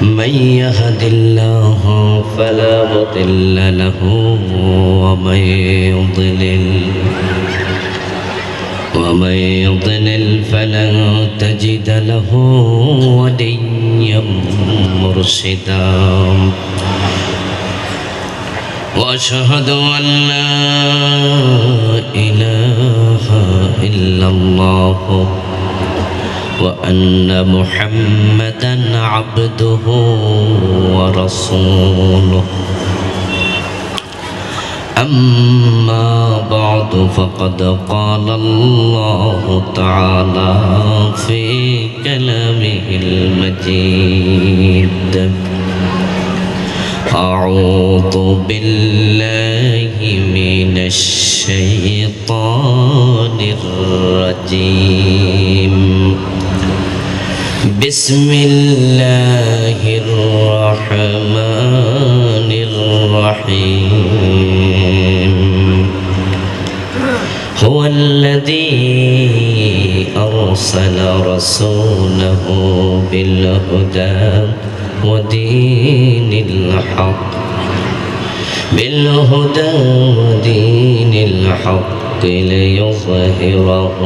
من يهد الله فلا مضل له ومن يضلل ومن يضلل فلن تجد له وليا مرشدا. وأشهد أن لا إله إلا الله وأن محمدا عبده ورسوله. أما بعد فقد قال الله تعالى في كلامه المجيد أعوذ بالله من الشيطان الرجيم. بسم الله الرحمن الرحيم هو الذي أرسل رسوله بالهدى ودين الحق بالهدى ودين الحق ليظهره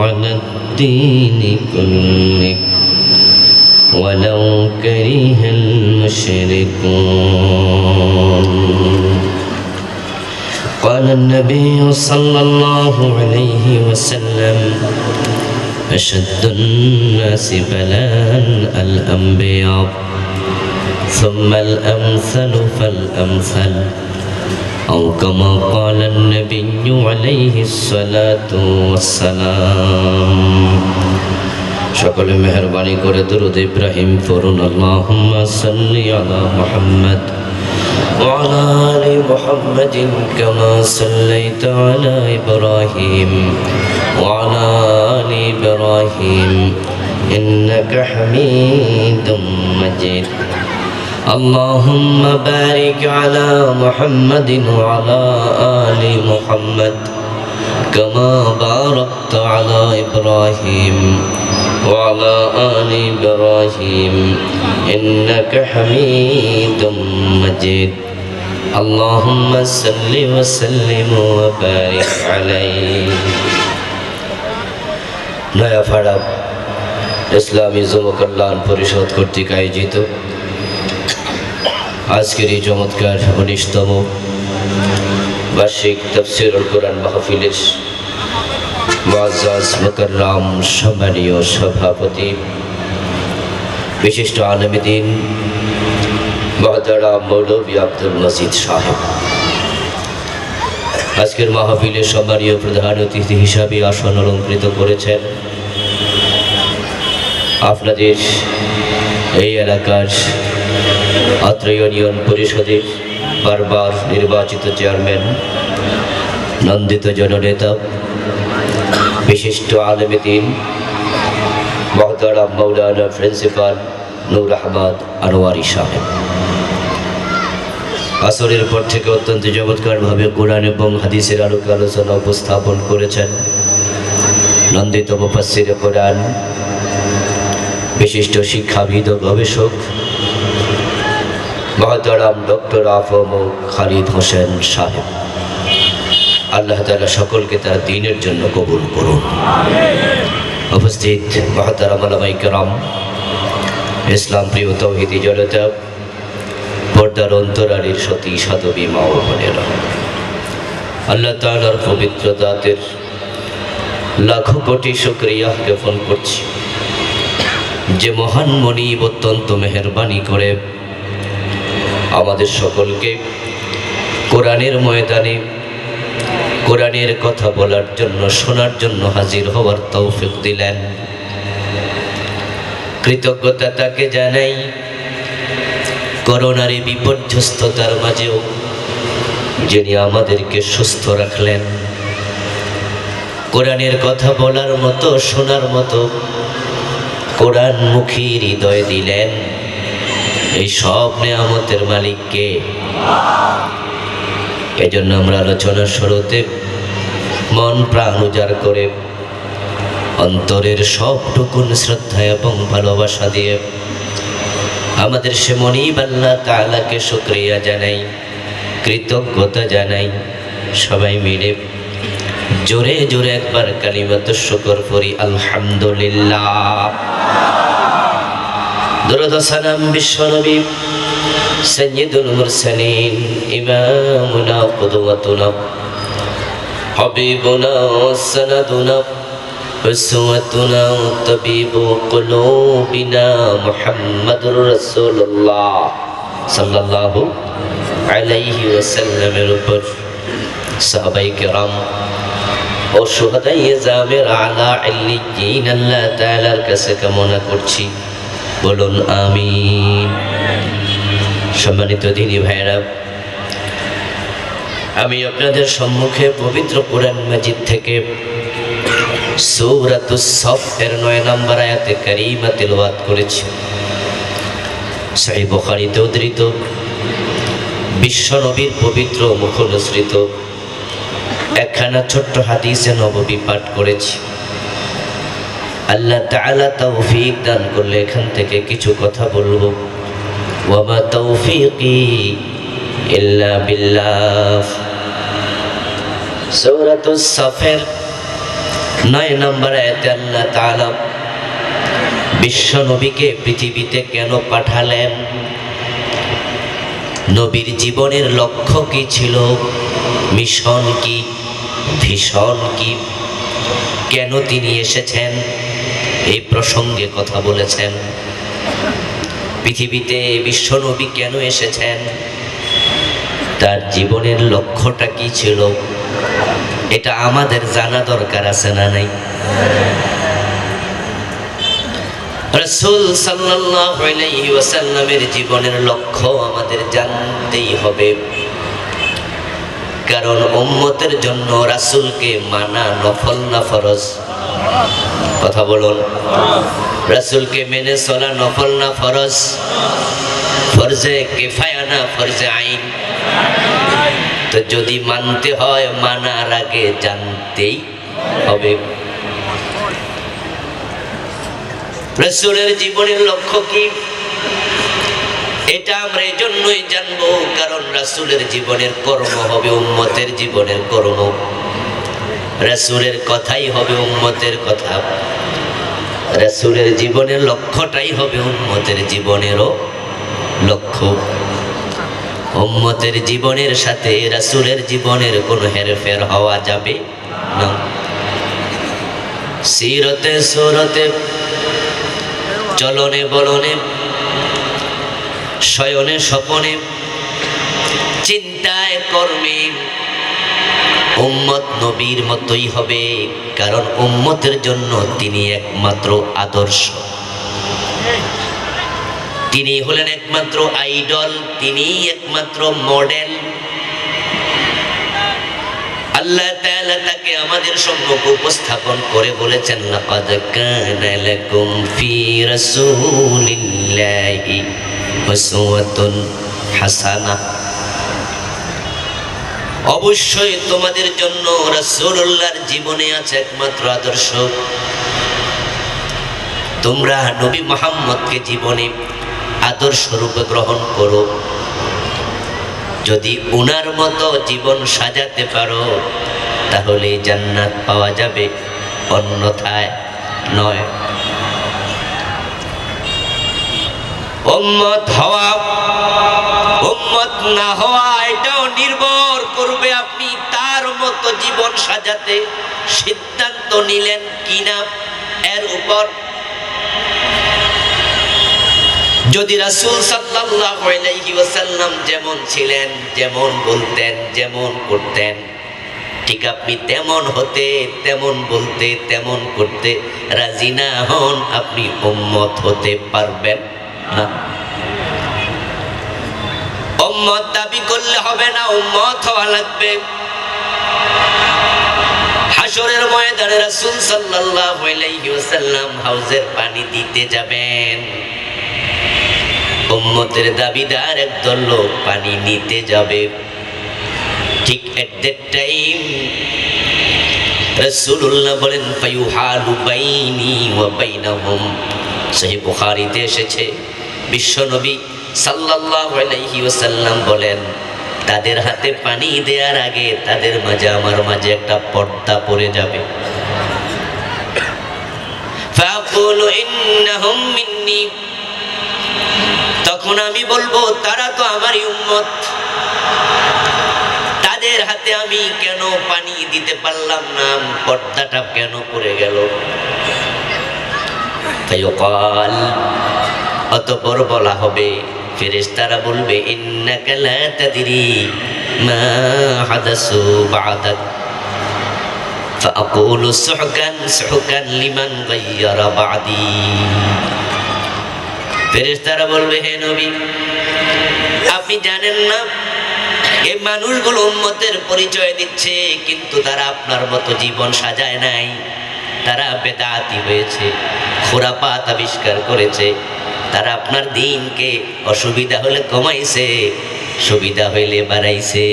على الدين كله ولو كره المشركون. قال النبي صلى الله عليه وسلم أشد الناس بلاء الأنبياء ثم الأمثل فالأمثل. أو كما قال النبي عليه الصلاة والسلام সকলে মেহরবানি করে দুরুদ ইব্রাহিম পড়ুন আল্লাহুম্মা সাল্লি আলা মুহাম্মদ وعلى آل محمد كما صليت على إبراهيم وعلى آل إبراهيم إنك حميد مجيد اللهم بارك على محمد وعلى آل محمد كما باركت على إبراهيم وعلى آل إبراهيم إنك حميد مجيد اللهم صل وسلم وبارك عليه নয়াপাড়া ইসলামী যুব কল্যাণ পরিষদ কর্তৃক আয়োজিত আজকের এই চমৎকার উনিশতম বার্ষিক তফসিরুল কোরআন মাহফিলের মুআজ্জাজ সম্মানীয় সভাপতি। বিশিষ্ট আলমীদিন মহতারা মৌলভী আব্দুল মজিদ সাহেব। আজকের মাহফিলের সম্মানীয় প্রধান অতিথি হিসাবে আসন অলঙ্কৃত করেছেন। আপনাদের এই এলাকার আত্র ইউনিয়ন পরিষদের বারবার নির্বাচিত চেয়ারম্যান, নন্দিত জননেতা বিশিষ্ট আলমীদিন মহতারাম মৌলানা প্রিন্সিপাল নূর আহমদ আনোয়ারি সাহেব। আসরের পর থেকে অত্যন্ত চমৎকারভাবে কোরআন এবং হাদিসের আলোকে আলোচনা উপস্থাপন করেছেন নন্দিত মুফাসির কোরআন, বিশিষ্ট শিক্ষাবিদ ও গবেষক মহতারাম ডক্টর আফম খালিদ হোসেন সাহেব। আল্লাহ তালা সকলকে তার দিনের জন্য কবুল করুন। উপস্থিত মহতারাম আলামাই কেরাম, ইসলাম প্রিয় তৌহিদি জনতা, পর্দার অন্তরালীর সতী সাধবী মা বোনেরা, আল্লাহ তালার পবিত্র দাতের লাখো কোটি শুক্রিয়া জ্ঞাপন করছি। যে মহান মনিব অত্যন্ত মেহরবানি করে আমাদের সকলকে কোরআনের ময়দানে কোরআনের কথা বলার জন্য, শোনার জন্য হাজির হওয়ার তৌফিক দিলেন। কৃতজ্ঞতা তাকে জানাই, করোনার এই বিপর্যস্ততার মাঝেও যিনি আমাদেরকে সুস্থ রাখলেন। কোরআনের কথা বলার মতো, শোনার মতো কোরআন মুখী হৃদয় দিলেন। এই সব নেয়ামতের মালিককে এজন্য আমরা আলোচনার শুরুতে মন প্রাণ উজাড় করে অন্তরের সবটুকুন শ্রদ্ধা এবং ভালোবাসা দিয়ে আমাদের সে মনিব আল্লাহ তাআলাকে শুক্রিয়া জানাই, কৃতজ্ঞতা জানাই, সবাই মিলে জোরে জোরে একবার কালিমাত শুকর করি, আলহামদুলিল্লাহ। দরুদ বিশ্বনবী সৈয়দুল মুরসালিন ইমামুনা কুদওয়াতুনা হাবিবুনা সানাদুনা أسوتنا طبيب قلوبنا محمد رسول الله صلى الله عليه وسلم উপর সাহাবাই কেরাম ও সুহাদাই জামের আলা ইল্লিয়িন আল্লাহ তাআলার কাছে কামনা করছি বলুন আমিন সম্মানিত দিনী ভাইরা আমি আপনাদের সম্মুখে পবিত্র কোরআন মাজিদ থেকে সৌরাতুস সফ এর নয় নম্বর আয়াতে কারিমা তেলাওয়াত করেছি। সাহি বুখারীতে উদ্ধৃত বিশ্বনবীর পবিত্র মুখনসৃত একখানা ছোট্ট হাদিসে নববী পাঠ করেছি। আল্লাহ তাআলা তৌফিক দান করলে এখান থেকে কিছু কথা বলব। ইল্লা বিল্লাহ। সূরাতুস সাফের নয় নম্বর আয়াতে আল্লাহ বিশ্ব নবীকে পৃথিবীতে কেন পাঠালেন? নবীর জীবনের লক্ষ্য কি ছিল? মিশন কি? ভীষণ কি? কেন তিনি এসেছেন? এই প্রসঙ্গে কথা বলেছেন। পৃথিবীতে বিশ্বনবী কেন এসেছেন? তার জীবনের লক্ষ্যটা কি ছিল? এটা আমাদের জানা দরকার আছে না নাই? রসুল ওয়াসাল্লামের জীবনের লক্ষ্য আমাদের জানতেই হবে। কারণ উম্মতের জন্য রাসূলকে মানা নফল না ফরজ। কথা বলুন। রাসূলকে মেনে চলা নফল না ফরজ? ফরজে কিফায়া না ফরজে আইন? তো যদি মানতে হয়, মানার আগে জানতেই হবে। রসুলের জীবনের লক্ষ্য কি? এটা আমরা এই জন্যই জানব, কারণ রাসুলের জীবনের কর্ম হবে উম্মতের জীবনের কর্ম। রাসুলের কথাই হবে উম্মতের কথা। রাসুলের জীবনের লক্ষ্যটাই হবে উম্মতের জীবনেরও লক্ষ্য। উম্মতের জীবনের সাথে রাসুলের জীবনের কোনো হেরফের হওয়া যাবে না। সিরতে সুরতে, চলনে বলনে, শয়নে স্বপনে, চিন্তায় কর্মে উম্মত নবীর মতোই হবে, কারণ উম্মতের জন্য তিনি একমাত্র আদর্শ। তিনি হলেন একমাত্র আইডল, তিনি একমাত্র মডেল। আল্লাহ তাআলা তাকে আমাদের সম্মুখে উপস্থাপন করে বলেছেন হাসানাহ। অবশ্যই তোমাদের জন্য রাসূলুল্লাহর জীবনে আছে একমাত্র আদর্শ। তোমরা নবী মোহাম্মদকে জীবনে আদর্শ রূপে গ্রহণ করো। যদি উনার মতো জীবন সাজাতে পারো, তাহলে জান্নাত পাওয়া যাবে অন্যথায় নয়। উম্মত হওয়া, উম্মত না হওয়া, এটাও নির্ভর করবে আপনি তার মতো জীবন সাজাতে সিদ্ধান্ত নিলেন কিনা এর উপর? যদি রাসূল সাল্লাল্লাহু যেমন ছিলেন, যেমন বলতেন, যেমন করতেন, ঠিক আপনি তেমন হতে, তেমন বলতে, তেমন করতে রাজি না হন, আপনি উম্মত হতে পারবেন না। উম্মত দাবি করলে হবে না, উম্মত হওয়া লাগবে। হাসরের ময়দানে রাসূল সাল্লাল্লাহু আলাইহি ওয়াসাল্লাম হাউজের পানি দিতে যাবেন। উম্মতের দাবিদার একদল লোক পানি নিতে যাবে। ঠিক এট দ্যাট টাইম রাসূলুল্লাহ বলেন, ফায়ুহালু বাইনি ওয়া বাইনাহুম। সহিহ বুখারীতে এসেছে বিশ্বনবী সাল্লাল্লাহু বলেন, তাদের হাতে পানি দেওয়ার আগে তাদের মাঝে আমার মাঝে একটা পর্দা পড়ে যাবে। তখন আমি বলব, তারা তো আমারই উম্মত। তাদের হাতে আমি কেন পানি দিতে পারলাম না? পর্দাটা কেন পড়ে গেল? অতপর বলা হবে ফেরেশতারা বলবে ইন্নাকা লা তাদরি মা হাদাসু বাদাক فأقول سحقا سحقا لمن غير بعدي ফেরেশতারা বলবে হে নবী আপনি জানেন না এই মানুষগুলো উম্মতের পরিচয় দিচ্ছে কিন্তু তারা আপনার মতো জীবন সাজায় নাই তারা বেদাতি হয়েছে খোরাপাত আবিষ্কার করেছে তারা আপনার দিনকে অসুবিধা হলে কমাইছে, সুবিধা হইলে বাড়াইছে।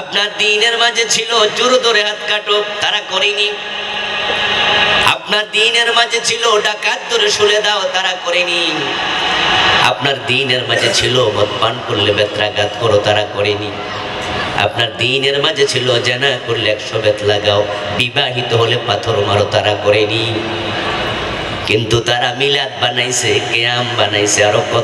আপনার দিনের মাঝে ছিল জোর ধরে হাত কাটো, তারা করেনি। আপনার দিনের মাঝে ছিল, ডাকাত ধরে শুলে দাও, তারা করেনি। আপনার দিনের মাঝে ছিল, মদ পান করলে বেত্রাঘাত করো, তারা করেনি। আপনার দিনের মাঝে ছিল, জানা করলে একশো বেত লাগাও, বিবাহিত হলে পাথর মারো, তারা করেনি। কিন্তু তারা মিলাদ বানাইছে কেয়াম বানাইছে আরও